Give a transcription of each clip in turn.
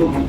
Oh,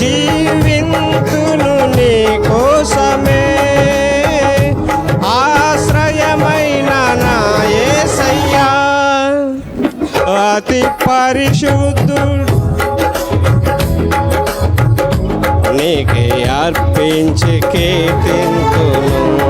జీవింతును నీ కోసమే. ఆశ్రయమైన నాయసయ్యా అతి పరిశుద్ధుడు. నీకే అర్పించి కీర్తింతును.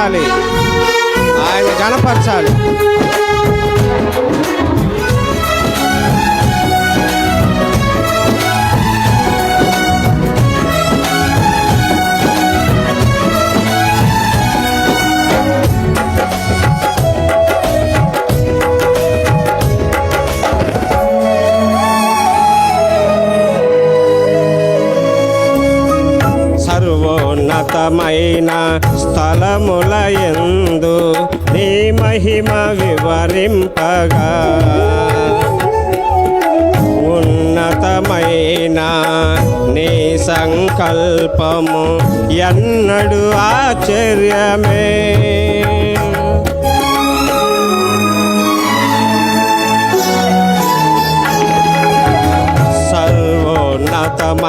ఆయన గణపరచాలి. ఉన్నతమైన స్థలముల ఎందు నీ మహిమ వివరింపగా. ఉన్నతమైన నీ సంకల్పము ఎన్నడు ఆశ్చర్యమే.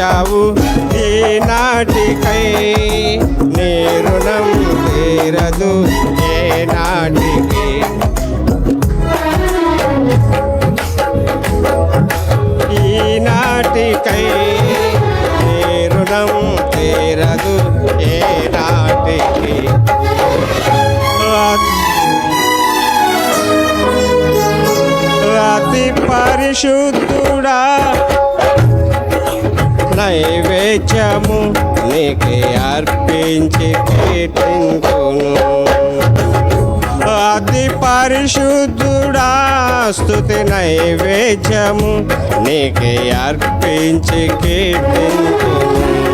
దాచావు ఈనాటికై నీ రుణం తీరదు. ఏ నాటికి? ఈనాటికై నీ రుణం తీరదు. ఏ నాటికి? అతి పరిశుద్ధుడా నైవేద్యము నీకే అర్పించి కీర్తించును. అతి పరిశుద్ధుడా స్తుతి నైవేద్యము నీకే అర్పించి కీర్తించును.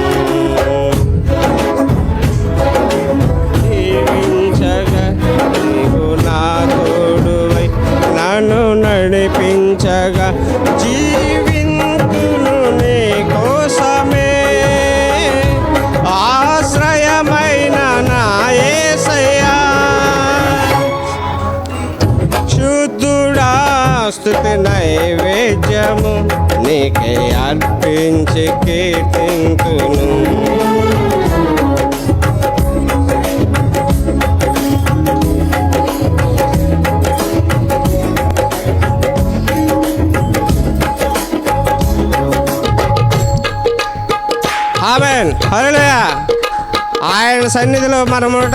ఆమెన్ ఆయన సన్నిధిలో మనముట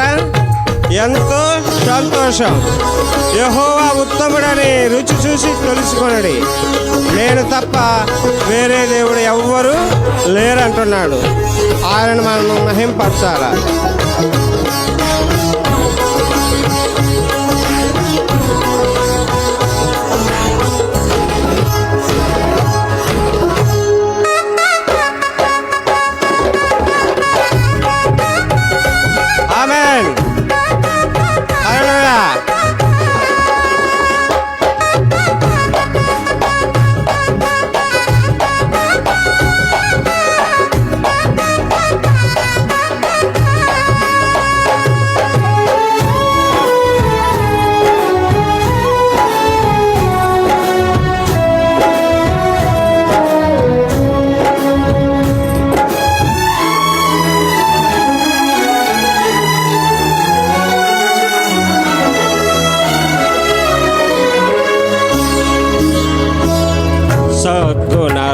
ఎంతో సంతోషం. యహోవా ఉత్తముడని రుచి చూసి తెలుసుకొనడి నేను తప్ప వేరే దేవుడు ఎవ్వరు లేరంటున్నాడు. ఆయనను మనం మహింపరచాలా?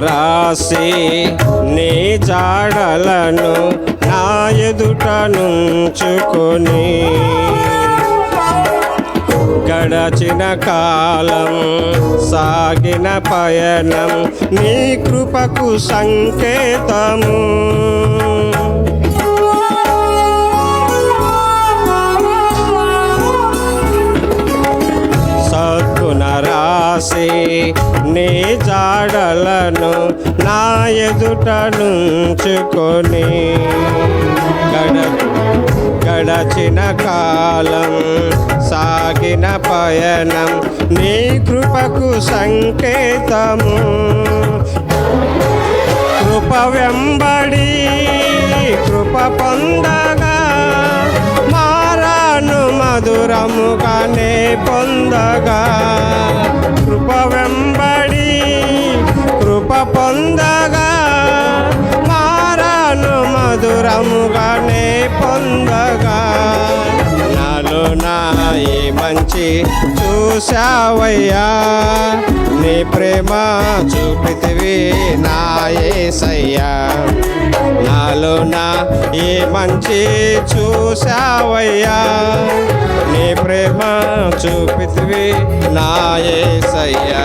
రాసి నీ జాడలను నా ఎదుట నుంచుకొని. గడచిన కాలం సాగిన పయనం నీ కృపకు సంకేతము. రాశి నీ జాడలను నా ఎదుట నుంచుకొని. గడ గడచిన కాలం సాగిన పయనం నీ కృపకు సంకేతము. కృప వెంబడి కృప పొందగా మారాను మధురముగానే పొందగా. వెంబడి కృప పొందగా మారాను మధురముగానే పొందగా. ఈ మంచి చూసావయ్యా నీ ప్రేమ చూపితివి నా యేసయ్యా నాలో నా ఈ మంచి చూసావయ్యా నీ ప్రేమ చూపితివి నా యేసయ్యా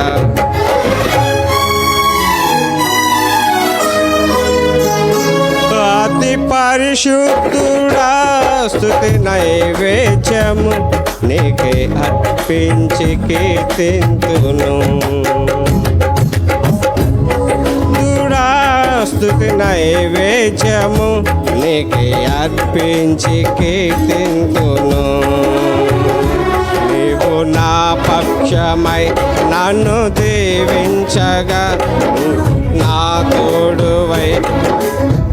పరిశుద్ధుడా స్తుతి నైవేద్యము నీకే అర్పించి కీర్తింతును. స్థుతి నైవేద్యము నీకే అర్పించి కీర్తింతును. నీవు నా పక్షమై నన్ను దీవించగా నా తోడువై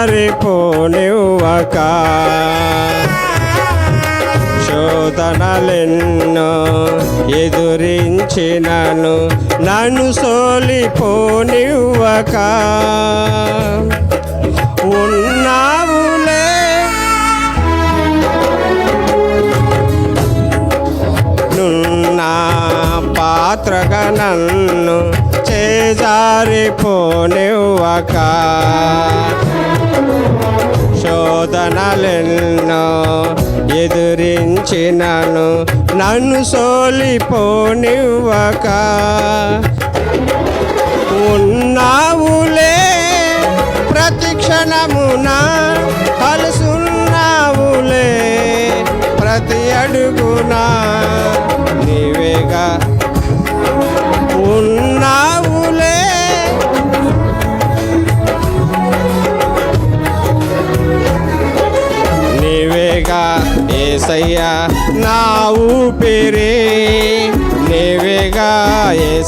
చేజారిపోనివ్వక శోధనలెన్నో ఎదురించినను నన్ను సోలిపోనివ్వక ఉన్నావులే నున్నా పాత్రగా నన్ను చేజారిపోనివ్వక శోధనలెన్నో ఎదురించినను నన్ను సోలిపోనివ్వక.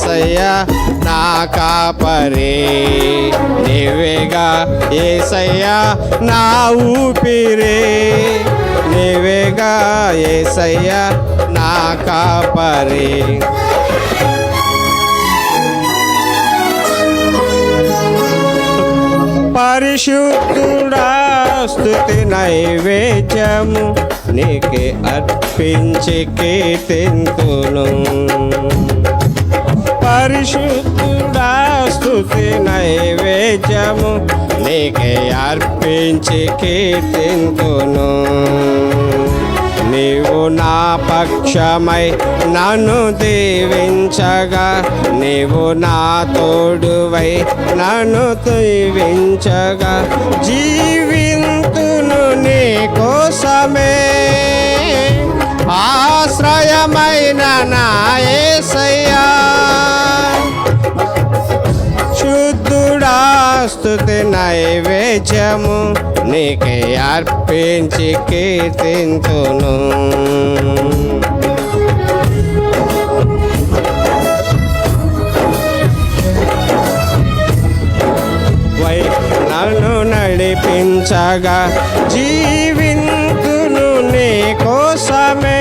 ఏసయ్యా నా కాపరి. నీవేగా ఏసయ్యా నా ఊపిరి. నీవేగా ఏసయ్యా నా కాపరి. పరిశుద్ధుడా స్థుతి నైవేద్యము నీకే అర్పించి కీర్తింతును. పరిశుద్ధుడా స్తుతి నైవేద్యము నీకే అర్పించి కీర్తింతును. నీవు నా పక్షమై నన్ను దీవించగా నీవు నా తోడువై నన్ను దీవించగా జీవింతును నీ కోసమే. ఆశ్రయమైన నాయే స్తుతి నైవేద్యము నీకే అర్పించి కీర్తింతును. వై నన్ను నడిపించగా జీవింతును నీ కోసమే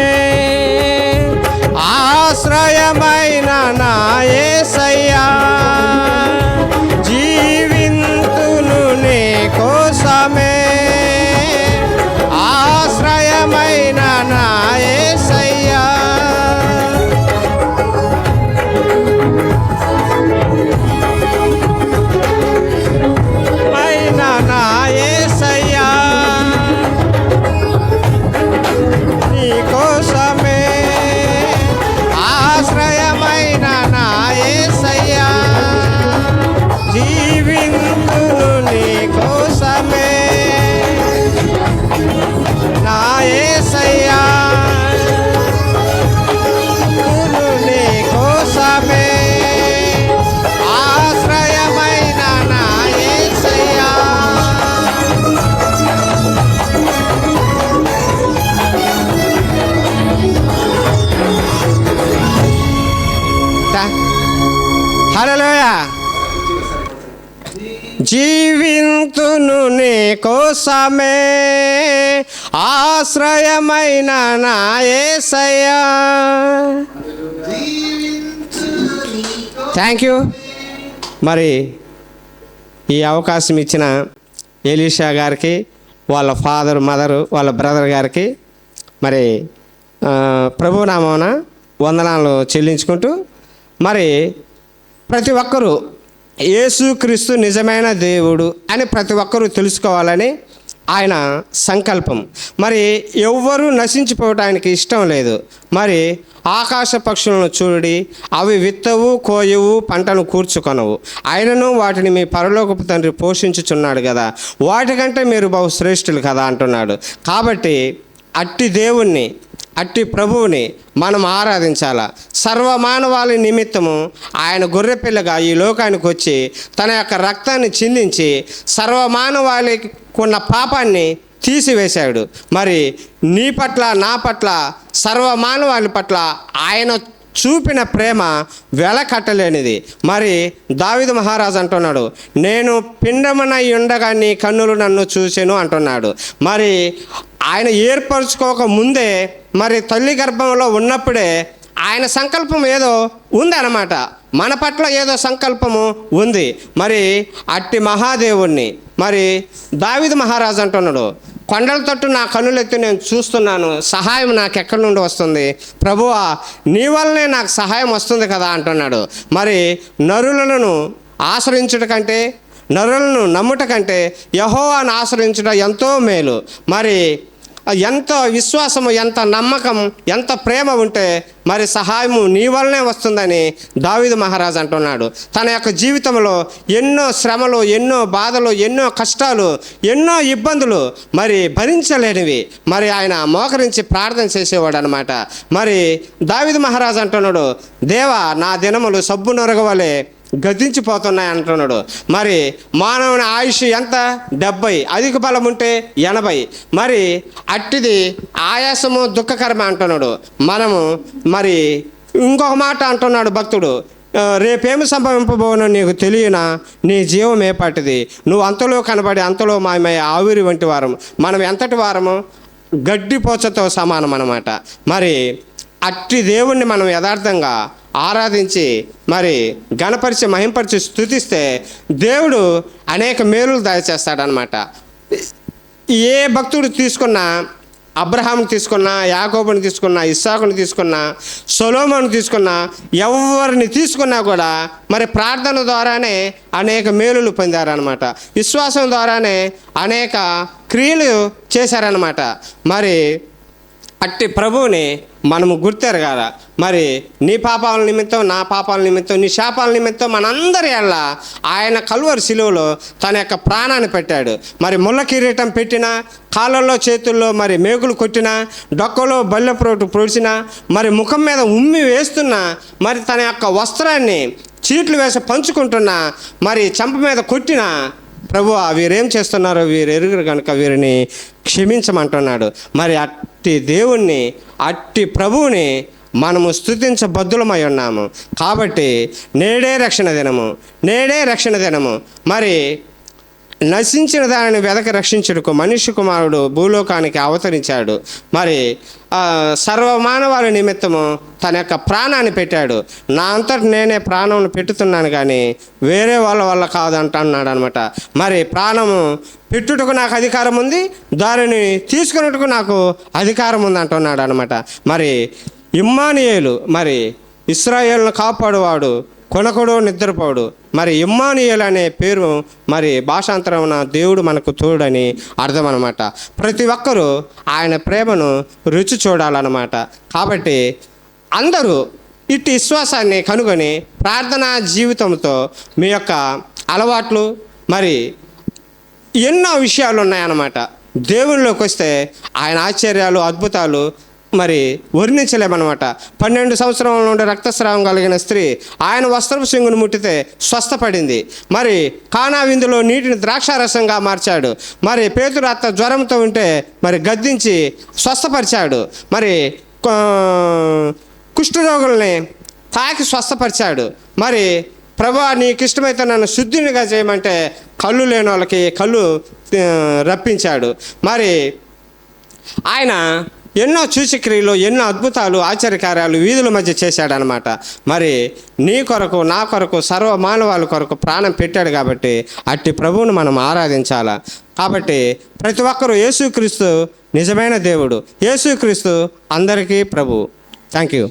జీవింతును నీ కోసమే. ఆశ్రయమైన నాయసయ్యా థ్యాంక్ యూ మరి ఈ అవకాశం ఇచ్చిన ఎలీషా గారికి వాళ్ళ ఫాదర్ మదర్ వాళ్ళ బ్రదర్ గారికి మరి ప్రభునామన వందనాలు చెల్లించుకుంటూ మరి ప్రతి ఒక్కరూ యేసుక్రీస్తు నిజమైన దేవుడు అని ప్రతి ఒక్కరూ తెలుసుకోవాలని ఆయన సంకల్పం. మరి ఎవ్వరూ నశించిపోవటానికి ఇష్టం లేదు. మరి ఆకాశ పక్షులను చూడి అవి విత్తవు కోయవు పంటను కూర్చుకొనవు. ఆయనను వాటిని మీ పరలోకపు తండ్రి పోషించుచున్నాడు కదా వాటికంటే మీరు బహు శ్రేష్ఠులు కదా అంటున్నాడు. కాబట్టి అట్టి దేవుణ్ణి అట్టి ప్రభువుని మనం ఆరాధించాల? సర్వమానవాళి నిమిత్తము ఆయన గొర్రెపిల్లగా ఈ లోకానికి వచ్చి తన యొక్క రక్తాన్ని చిందించి సర్వమానవాళికి ఉన్న పాపాన్ని తీసివేశాడు. మరి నీ పట్ల నా పట్ల సర్వమానవాళి పట్ల ఆయన చూపిన ప్రేమ వెల కట్టలేనిది మరి దావిదు మహారాజు అంటున్నాడు నేను పిండమనై ఉండగా నీ కన్నులు నన్ను చూసాను అంటున్నాడు. మరి ఆయన ఏర్పరచుకోక ముందే మరి తల్లి గర్భంలో ఉన్నప్పుడే ఆయన సంకల్పం ఏదో ఉందన్నమాట. మన పట్ల ఏదో సంకల్పము ఉంది. మరి అట్టి మహాదేవుణ్ణి. మరి దావిద మహారాజు అంటున్నాడు కొండల తట్టు నా కన్నులెత్తి నేను చూస్తున్నాను. సహాయం నాకు ఎక్కడి నుండి వస్తుంది? ప్రభువా నీ వల్లనే నాకు సహాయం వస్తుంది కదా అంటున్నాడు. మరి నరులను ఆశ్రయించుట కంటే నరులను నమ్ముట కంటే యహోవాను ఆశ్రయించడం ఎంతో మేలు. మరి ఎంత విశ్వాసము ఎంత నమ్మకం ఎంత ప్రేమ ఉంటే మరి సహాయము నీ వల్లనే వస్తుందని దావిదు మహారాజ్ అంటున్నాడు. తన యొక్క జీవితంలో ఎన్నో శ్రమలు ఎన్నో బాధలు ఎన్నో కష్టాలు ఎన్నో ఇబ్బందులు మరి భరించలేనివి. మరి ఆయన మోకరించి ప్రార్థన చేసేవాడు అనమాట మరి దావిదు మహారాజ్ అంటున్నాడు దేవా నా దినములు సబ్బు నొరగవలే. గతించిపోతున్నాయి అంటున్నాడు. మరి మానవుని ఆయుష్ ఎంత? డెబ్బై. అధిక బలం ఉంటే ఎనభై. మరి అట్టిది ఆయాసము దుఃఖకరమే అంటున్నాడు. మనము మరి ఇంకొక మాట అంటున్నాడు భక్తుడు. రేపేమి సంభవింపబోనో నీకు తెలియనా? నీ జీవం ఏపాటిది నువ్వు అంతలో కనబడి అంతలో మాయమయ్యే ఆవిరి వంటి వారం మనం ఎంతటి వారము? గడ్డిపోచతో సమానం అన్నమాట మరి అట్టి దేవుణ్ణి మనం యథార్థంగా ఆరాధించి మరి గణపరిచి మహింపరిచి స్థుతిస్తే దేవుడు అనేక మేలులు దయచేస్తాడనమాట ఏ భక్తుడు తీసుకున్నా అబ్రహాం తీసుకున్నా యాకోబుని తీసుకున్నా ఇస్సాకుని తీసుకున్నా సొలోమోను తీసుకున్నా ఎవరిని తీసుకున్నా కూడా మరి ప్రార్థన ద్వారానే అనేక మేలులు పొందారనమాట విశ్వాసం ద్వారానే అనేక క్రియలు చేశారనమాట మరి అట్టి ప్రభువుని మనము గుర్తెరగాల మరి నీ పాపాల నిమిత్తం నా పాపాల నిమిత్తం నీ శాపాల నిమిత్తం మనందరి వల్ల ఆయన కలువరి శిలువలో తన యొక్క ప్రాణాన్ని పెట్టాడు. మరి ముళ్ళ కిరీటం పెట్టినా కాళ్ళల్లో చేతుల్లో మరి మేకులు కొట్టినా డొక్కలో బల్లెప్రోటు పొడిచినా మరి ముఖం మీద ఉమ్మి వేస్తున్నా మరి తన యొక్క వస్త్రాన్ని చీట్లు వేసి పంచుకుంటున్నా మరి చెంప మీద కొట్టినా ప్రభు వీరేం చేస్తున్నారో వీరు ఎరుగురు కనుక వీరిని క్షమించమంటున్నాడు. మరి అట్టి దేవుణ్ణి అట్టి ప్రభువుని మనము స్థుతించబద్దులమై ఉన్నాము. కాబట్టి నేడే రక్షణ దినము. నేడే రక్షణ దినము. మరి నశించిన దానిని వెదక రక్షించుటకు మనిషి కుమారుడు భూలోకానికి అవతరించాడు. మరి సర్వమానవాల నిమిత్తము తన యొక్క ప్రాణాన్ని పెట్టాడు. నా అంతటి నేనే ప్రాణం పెట్టుతున్నాను కానీ వేరే వాళ్ళ వల్ల కాదంటున్నాడు అనమాట మరి ప్రాణము పెట్టుటకు నాకు అధికారం ఉంది దానిని తీసుకున్నట్టుకు నాకు అధికారం ఉంది అంటున్నాడు అనమాట మరి ఇమ్మానియేలు మరి ఇస్రాయేల్ను కాపాడువాడు కొనకుడు నిద్రపోడు. మరి ఇమ్మానియల్ అనే పేరు మరి భాషాంతరమున దేవుడు మనకు తోడని అర్థం అనమాట ప్రతి ఒక్కరూ ఆయన ప్రేమను రుచి చూడాలన్నమాట. కాబట్టి అందరూ ఇట్టి విశ్వాసాన్ని కనుగొని ప్రార్థనా జీవితంతో మీ యొక్క అలవాట్లు మరి ఎన్నో విషయాలు ఉన్నాయన్నమాట. దేవునిలోకి వస్తే ఆయన ఆశ్చర్యాలు అద్భుతాలు మరి వర్ణించలేమన్నమాట. పన్నెండు సంవత్సరాల నుండి రక్తస్రావం కలిగిన స్త్రీ ఆయన వస్త్రపు సింగును ముట్టితే స్వస్థపడింది. మరి కానా విందులో నీటిని ద్రాక్షారసంగా మార్చాడు. మరి పేతురు అత్త జ్వరంతో ఉంటే మరి గద్దించి స్వస్థపరిచాడు. మరి కుష్ఠరోగుల్ని తాకి స్వస్థపరిచాడు. మరి ప్రభా నీకు ఇష్టమైతే నన్ను శుద్ధినిగా చేయమంటే కళ్ళు లేని వాళ్ళకి కళ్ళు రప్పించాడు. మరి ఆయన ఎన్నో చూచిక్రియలు ఎన్నో అద్భుతాలు ఆశ్చర్యకార్యాలు వీధుల మధ్య చేశాడనమాట. మరి నీ కొరకు నా కొరకు సర్వ మానవాళి కొరకు ప్రాణం పెట్టాడు కాబట్టి అట్టి ప్రభువును మనం ఆరాధించాలా? కాబట్టి ప్రతి ఒక్కరూ యేసుక్రీస్తు నిజమైన దేవుడు. యేసుక్రీస్తు అందరికీ ప్రభు. థ్యాంక్ యూ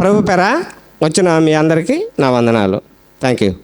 ప్రభు పెరా? వచ్చిన మీ అందరికీ నా వందనాలు. Thank you